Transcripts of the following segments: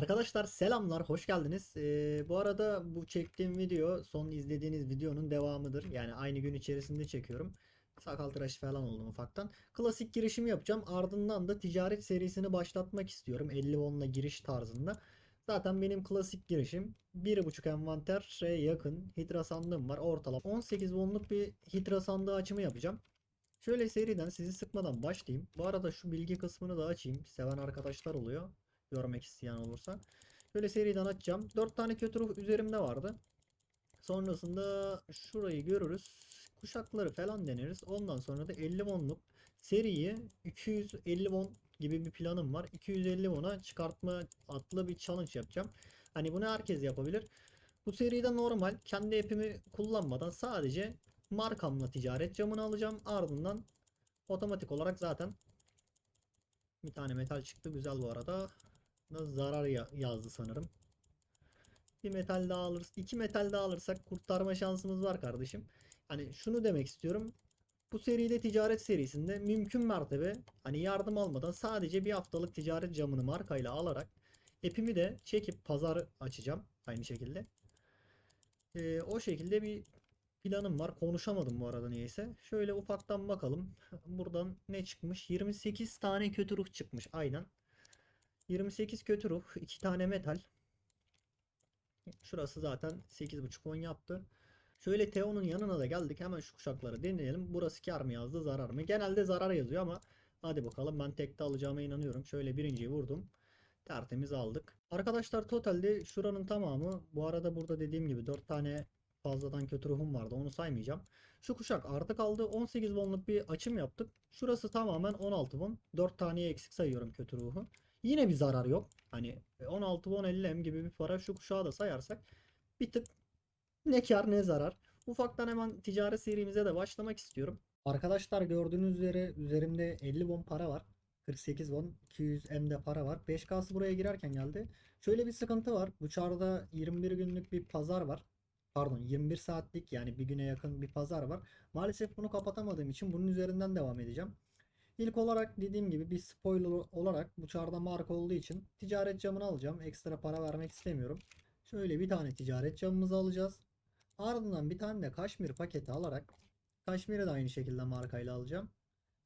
Arkadaşlar selamlar, hoş geldiniz. Ee, bu arada bu çektiğim video son izlediğiniz videonun devamıdır. Yani aynı gün içerisinde çekiyorum. Sakal tıraşı falan oldum ufaktan. Klasik girişimi yapacağım. Ardından da ticaret serisini başlatmak istiyorum. 50 won'la giriş tarzında. Zaten benim klasik girişim 1.5 envantere yakın hidra sandığım var. Ortalama 18 won'luk bir hidra sandığı açımı yapacağım. Şöyle seriden sizi sıkmadan başlayayım. Bu arada şu bilgi kısmını da açayım. Seven arkadaşlar oluyor görmek isteyen olursa. Böyle seriden açacağım. 4 tane kötü ruh üzerimde vardı. Sonrasında şurayı görürüz. Kuşakları falan deneriz. Ondan sonra da 50 wonluk seriyi 250 won gibi bir planım var. 250 won'a çıkartma adlı bir challenge yapacağım. Hani bunu herkes yapabilir. Bu seride normal kendi app'imi kullanmadan sadece markamla ticaret camını alacağım. Ardından otomatik olarak zaten bir tane metal çıktı. Güzel bu arada da zarar ya- yazdı sanırım. Bir metal daha alırız. iki metal daha alırsak kurtarma şansımız var kardeşim. Hani şunu demek istiyorum. Bu seride ticaret serisinde mümkün mertebe hani yardım almadan sadece bir haftalık ticaret camını markayla alarak epimi de çekip pazar açacağım aynı şekilde. Ee, o şekilde bir planım var. Konuşamadım bu arada niyeyse. Şöyle ufaktan bakalım. Buradan ne çıkmış? 28 tane kötü ruh çıkmış. Aynen. 28 kötü ruh, 2 tane metal. Şurası zaten 8.5 10 yaptı. Şöyle Teo'nun yanına da geldik. Hemen şu kuşakları deneyelim. Burası kar mı yazdı, zarar mı? Genelde zarar yazıyor ama hadi bakalım ben tekte alacağıma inanıyorum. Şöyle birinciyi vurdum. Tertemiz aldık. Arkadaşlar totalde şuranın tamamı bu arada burada dediğim gibi 4 tane fazladan kötü ruhum vardı. Onu saymayacağım. Şu kuşak artı kaldı. 18 wonluk bir açım yaptık. Şurası tamamen 16 won. 4 taneye eksik sayıyorum kötü ruhu. Yine bir zarar yok. Hani 16 won 50 M gibi bir para şu kuşağı da sayarsak bir tık ne kar ne zarar. Ufaktan hemen ticaret serimize de başlamak istiyorum. Arkadaşlar gördüğünüz üzere üzerimde 50 won para var. 48 won 200 M de para var. 5K'sı buraya girerken geldi. Şöyle bir sıkıntı var. Bu çarda 21 günlük bir pazar var. Pardon 21 saatlik yani bir güne yakın bir pazar var. Maalesef bunu kapatamadığım için bunun üzerinden devam edeceğim. İlk olarak dediğim gibi bir spoiler olarak bu çarda marka olduğu için ticaret camını alacağım. Ekstra para vermek istemiyorum. Şöyle bir tane ticaret camımızı alacağız. Ardından bir tane de kaşmir paketi alarak kaşmiri de aynı şekilde markayla alacağım.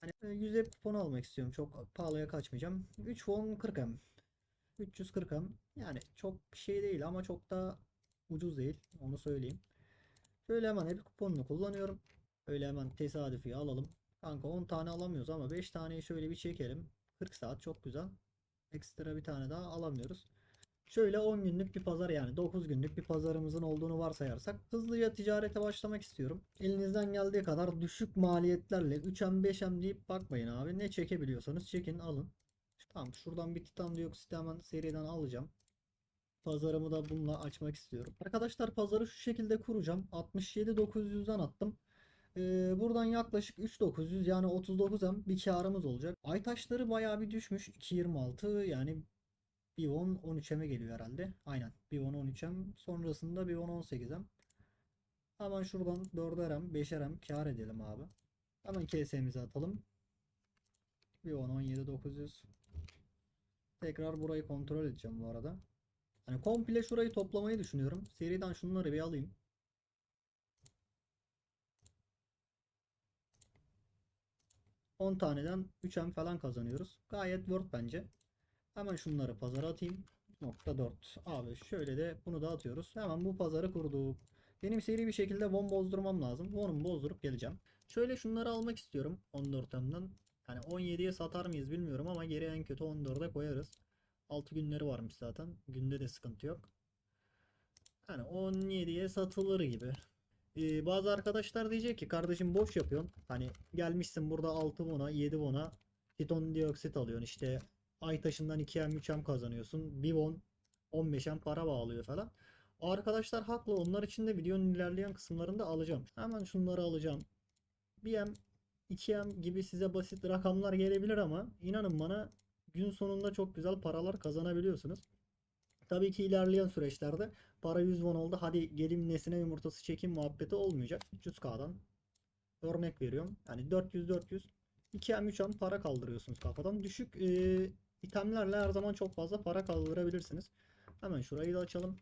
Hani 100 app kuponu almak istiyorum. Çok pahalıya kaçmayacağım. 3 won 40 M. 340 M. Yani çok şey değil ama çok da ucuz değil. Onu söyleyeyim. Şöyle hemen hep kuponunu kullanıyorum. Öyle hemen tesadüfi alalım. Kanka 10 tane alamıyoruz ama 5 taneyi şöyle bir çekelim. 40 saat çok güzel. Ekstra bir tane daha alamıyoruz. Şöyle 10 günlük bir pazar yani 9 günlük bir pazarımızın olduğunu varsayarsak hızlıca ticarete başlamak istiyorum. Elinizden geldiği kadar düşük maliyetlerle 3M 5M deyip bakmayın abi. Ne çekebiliyorsanız çekin alın. Tamam şuradan bir titan dioksit hemen seriden alacağım. Pazarımı da bununla açmak istiyorum. Arkadaşlar pazarı şu şekilde kuracağım. 67.900'den attım. Ee, buradan yaklaşık 3900 yani 39M bir karımız olacak. Ay taşları bayağı bir düşmüş. 2.26 yani 1.10 13M'e geliyor herhalde. Aynen 1.10 13M sonrasında 1.10 18M. Hemen şuradan 4'er M 5'er M kar edelim abi. Hemen KS'mizi atalım. 1.10 17 900. Tekrar burayı kontrol edeceğim bu arada. Hani komple şurayı toplamayı düşünüyorum. Seriden şunları bir alayım. ...10 taneden 3M falan kazanıyoruz. Gayet worth bence. Hemen şunları pazara atayım. Nokta 4. Abi şöyle de bunu da atıyoruz. Hemen bu pazarı kurduk. Benim seri bir şekilde won bozdurmam lazım. Won'umu bozdurup geleceğim. Şöyle şunları almak istiyorum 14M'den. Yani 17'ye satar mıyız bilmiyorum ama geri en kötü 14'e koyarız. 6 günleri varmış zaten. Günde de sıkıntı yok. Yani 17'ye satılır gibi. Ee, bazı arkadaşlar diyecek ki kardeşim boş yapıyorsun. Hani gelmişsin burada 6 bona 7 bona titon dioksit alıyorsun işte ay taşından 2M 3M kazanıyorsun. 1 won 15M para bağlıyor falan. O arkadaşlar haklı. Onlar için de videonun ilerleyen kısımlarında alacağım. Hemen şunları alacağım. 1M 2M gibi size basit rakamlar gelebilir ama inanın bana gün sonunda çok güzel paralar kazanabiliyorsunuz. Tabii ki ilerleyen süreçlerde para 100 won oldu. Hadi gelin nesine yumurtası çekim muhabbeti olmayacak. 300k'dan örnek veriyorum. Yani 400 400 2M 3M para kaldırıyorsunuz kafadan. Düşük e, itemlerle her zaman çok fazla para kaldırabilirsiniz. Hemen şurayı da açalım.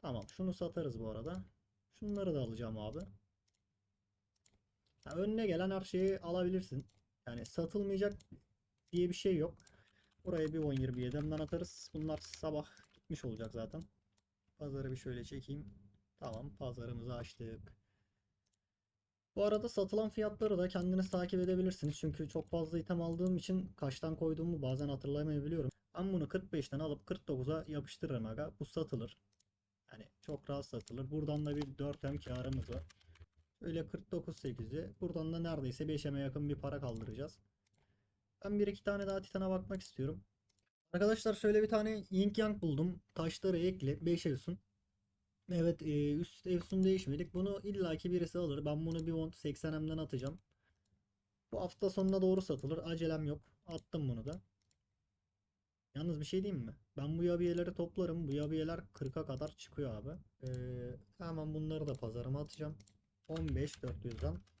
Tamam şunu satarız bu arada. Şunları da alacağım abi. Ya önüne gelen her şeyi alabilirsin. Yani satılmayacak diye bir şey yok. Buraya bir 10.27'den atarız. Bunlar sabah gitmiş olacak zaten. Pazarı bir şöyle çekeyim. Tamam pazarımızı açtık. Bu arada satılan fiyatları da kendiniz takip edebilirsiniz. Çünkü çok fazla item aldığım için kaçtan koyduğumu bazen hatırlayamayabiliyorum. Ben bunu 45'ten alıp 49'a yapıştırırım aga. Bu satılır. Yani çok rahat satılır. Buradan da bir 4M karımız var. Öyle 49.8'i. Buradan da neredeyse 5M'e yakın bir para kaldıracağız. Ben bir iki tane daha Titan'a bakmak istiyorum. Arkadaşlar şöyle bir tane Yin Yang buldum. Taşları ekli. 5 Evsun. Evet e, üst Evsun değişmedik. Bunu illaki birisi alır. Ben bunu bir won 80M'den atacağım. Bu hafta sonuna doğru satılır. Acelem yok. Attım bunu da. Yalnız bir şey diyeyim mi? Ben bu yabiyeleri toplarım. Bu yabiyeler 40'a kadar çıkıyor abi. Ee, hemen bunları da pazarıma atacağım. 15.400'den.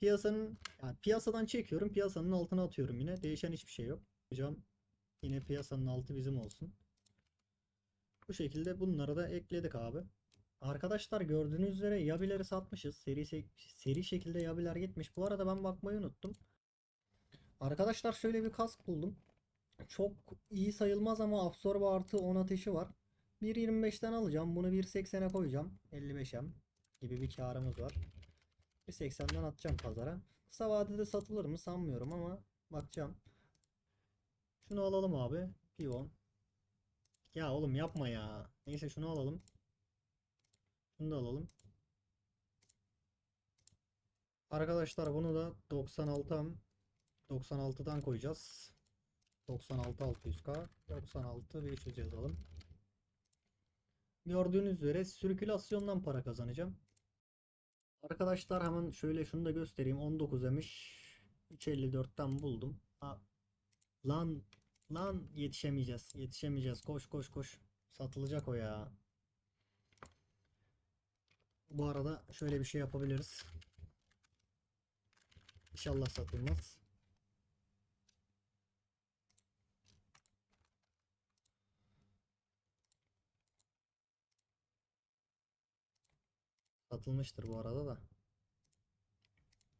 Piyasanın yani piyasadan çekiyorum. Piyasanın altına atıyorum yine. Değişen hiçbir şey yok. Hocam yine piyasanın altı bizim olsun. Bu şekilde bunları da ekledik abi. Arkadaşlar gördüğünüz üzere yabileri satmışız. Seri se- seri şekilde yabiler gitmiş. Bu arada ben bakmayı unuttum. Arkadaşlar şöyle bir kask buldum. Çok iyi sayılmaz ama absorbe artı 10 ateşi var. 1.25'ten alacağım. Bunu 1.80'e koyacağım. 55M gibi bir karımız var. 1.80'den atacağım pazara. Kısa vadede satılır mı sanmıyorum ama bakacağım. Şunu alalım abi. Piyon. Ya oğlum yapma ya. Neyse şunu alalım. Şunu da alalım. Arkadaşlar bunu da 96'dan 96'dan koyacağız. 96 600k 96 500 yazalım. Gördüğünüz üzere sirkülasyondan para kazanacağım. Arkadaşlar hemen şöyle şunu da göstereyim. 19 emiş. 354'ten buldum. Ha, lan lan yetişemeyeceğiz. Yetişemeyeceğiz. Koş koş koş. Satılacak o ya. Bu arada şöyle bir şey yapabiliriz. İnşallah satılmaz. Satılmıştır bu arada da.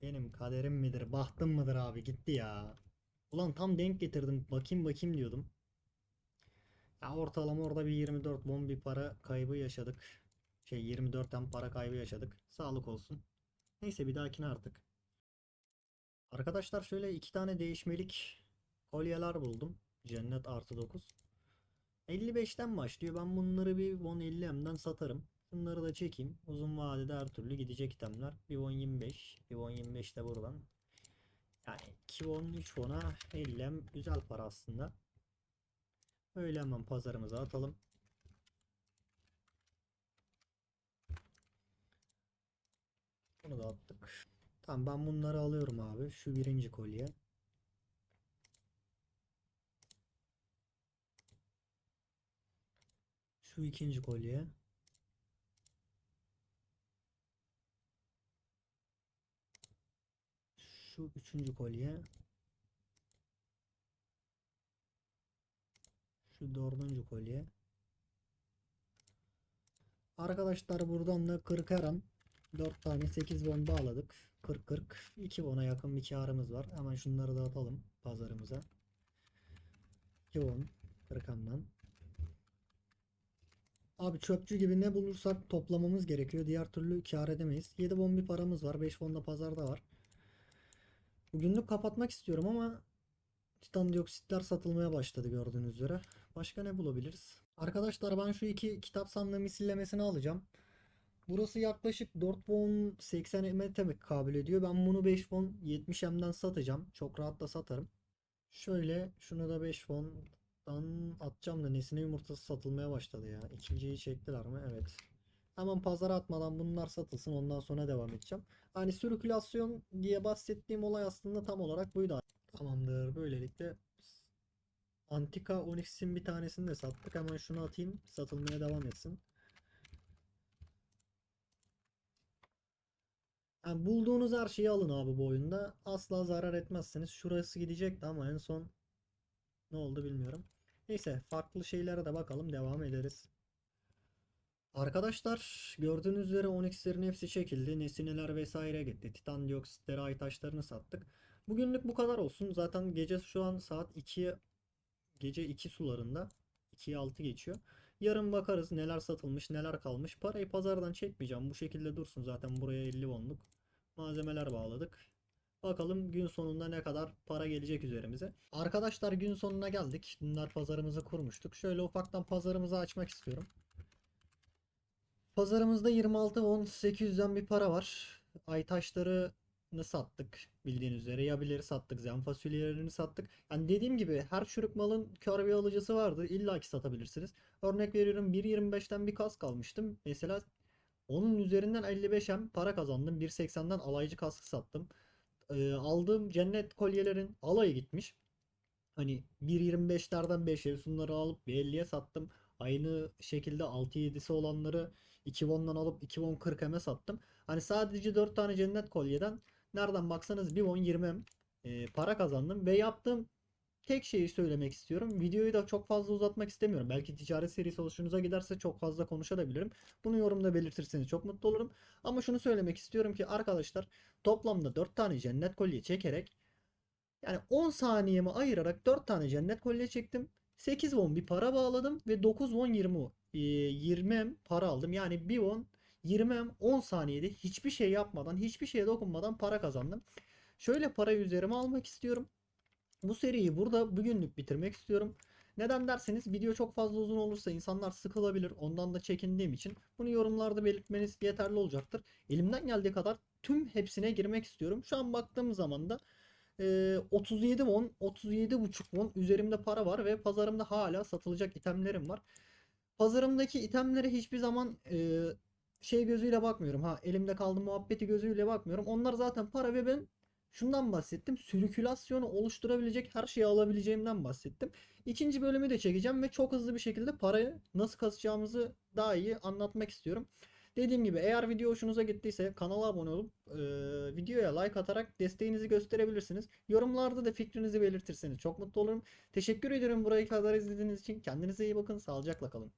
Benim kaderim midir, bahtım mıdır abi gitti ya. Ulan tam denk getirdim. Bakayım bakayım diyordum. Ya ortalama orada bir 24 bon bir para kaybı yaşadık. Şey 24'ten para kaybı yaşadık. Sağlık olsun. Neyse bir dahakine artık. Arkadaşlar şöyle iki tane değişmelik kolyeler buldum. Cennet artı 9. 55'ten başlıyor. Ben bunları bir 1050M'den satarım. Bunları da çekeyim. Uzun vadede her türlü gidecek itemler. Bir won 25. Bir won 25 de buradan. Yani 2 won 3 won'a 50M güzel para aslında. Öyle hemen pazarımıza atalım. Bunu da attık. Tamam ben bunları alıyorum abi. Şu birinci kolye. Şu ikinci kolye. Şu üçüncü kolye. Şu dördüncü kolye. Arkadaşlar buradan da 40 aran 4 tane 8 won bağladık. 40 40 2 won'a yakın bir karımız var. Hemen şunları da atalım pazarımıza. 2 won 40 andan. Abi çöpçü gibi ne bulursak toplamamız gerekiyor. Diğer türlü kar edemeyiz. 7 won bir paramız var. 5 won da pazarda var. Bugünlük kapatmak istiyorum ama Titan dioksitler satılmaya başladı gördüğünüz üzere. Başka ne bulabiliriz? Arkadaşlar ben şu iki kitap sandığı misillemesini alacağım. Burası yaklaşık 4 won 80 MT kabul ediyor. Ben bunu 5 won 70 M'den satacağım. Çok rahat da satarım. Şöyle şunu da 5 won'dan atacağım da nesine yumurtası satılmaya başladı ya. İkinciyi çektiler mi? Evet. Hemen pazara atmadan bunlar satılsın ondan sonra devam edeceğim. Hani sirkülasyon diye bahsettiğim olay aslında tam olarak buydu. Tamamdır. Böylelikle Antika Onyx'in bir tanesini de sattık. Hemen şunu atayım. Satılmaya devam etsin. Yani bulduğunuz her şeyi alın abi bu oyunda. Asla zarar etmezsiniz. Şurası gidecekti ama en son Ne oldu bilmiyorum. Neyse farklı şeylere de bakalım devam ederiz. Arkadaşlar gördüğünüz üzere Onyx'lerin hepsi çekildi. Nesineler vesaire gitti. Titan dioksitleri, ay taşlarını sattık. Bugünlük bu kadar olsun. Zaten gece şu an saat 2'ye gece 2 sularında 2'ye 6 geçiyor. Yarın bakarız neler satılmış, neler kalmış. Parayı pazardan çekmeyeceğim. Bu şekilde dursun. Zaten buraya 50 wonluk malzemeler bağladık. Bakalım gün sonunda ne kadar para gelecek üzerimize. Arkadaşlar gün sonuna geldik. Bunlar pazarımızı kurmuştuk. Şöyle ufaktan pazarımızı açmak istiyorum. Pazarımızda 26 won 800'den bir para var. Ay taşlarını sattık bildiğiniz üzere. Yabileri sattık. Zen fasulyelerini sattık. Yani dediğim gibi her çürük malın kar bir alıcısı vardı. İlla ki satabilirsiniz. Örnek veriyorum 1.25'ten bir kask almıştım. Mesela onun üzerinden 55'em para kazandım. 1.80'den alaycı kaskı sattım. Ee, aldığım cennet kolyelerin alayı gitmiş. Hani 1.25'lerden 5'e şunları alıp bir 50'ye sattım. Aynı şekilde 6-7'si olanları 2 won'dan alıp 2 won 40 M'e sattım. Hani sadece 4 tane cennet kolyeden nereden baksanız 1 won 20 M para kazandım ve yaptığım tek şeyi söylemek istiyorum. Videoyu da çok fazla uzatmak istemiyorum. Belki ticaret serisi hoşunuza giderse çok fazla konuşabilirim. Bunu yorumda belirtirseniz çok mutlu olurum. Ama şunu söylemek istiyorum ki arkadaşlar toplamda 4 tane cennet kolye çekerek yani 10 saniyemi ayırarak 4 tane cennet kolye çektim. 8 won bir para bağladım ve 9 won 20 e, 20 M para aldım. Yani 1 won 20 M 10 saniyede hiçbir şey yapmadan, hiçbir şeye dokunmadan para kazandım. Şöyle parayı üzerime almak istiyorum. Bu seriyi burada bugünlük bitirmek istiyorum. Neden derseniz video çok fazla uzun olursa insanlar sıkılabilir. Ondan da çekindiğim için bunu yorumlarda belirtmeniz yeterli olacaktır. Elimden geldiği kadar tüm hepsine girmek istiyorum. Şu an baktığım zaman da e, 37 won, 37,5 won üzerimde para var ve pazarımda hala satılacak itemlerim var. Pazarımdaki itemlere hiçbir zaman e, şey gözüyle bakmıyorum. Ha elimde kaldı muhabbeti gözüyle bakmıyorum. Onlar zaten para ve ben şundan bahsettim. Sirkülasyonu oluşturabilecek her şeyi alabileceğimden bahsettim. İkinci bölümü de çekeceğim ve çok hızlı bir şekilde parayı nasıl kasacağımızı daha iyi anlatmak istiyorum. Dediğim gibi eğer video hoşunuza gittiyse kanala abone olup e, videoya like atarak desteğinizi gösterebilirsiniz. Yorumlarda da fikrinizi belirtirseniz çok mutlu olurum. Teşekkür ederim buraya kadar izlediğiniz için. Kendinize iyi bakın. Sağlıcakla kalın.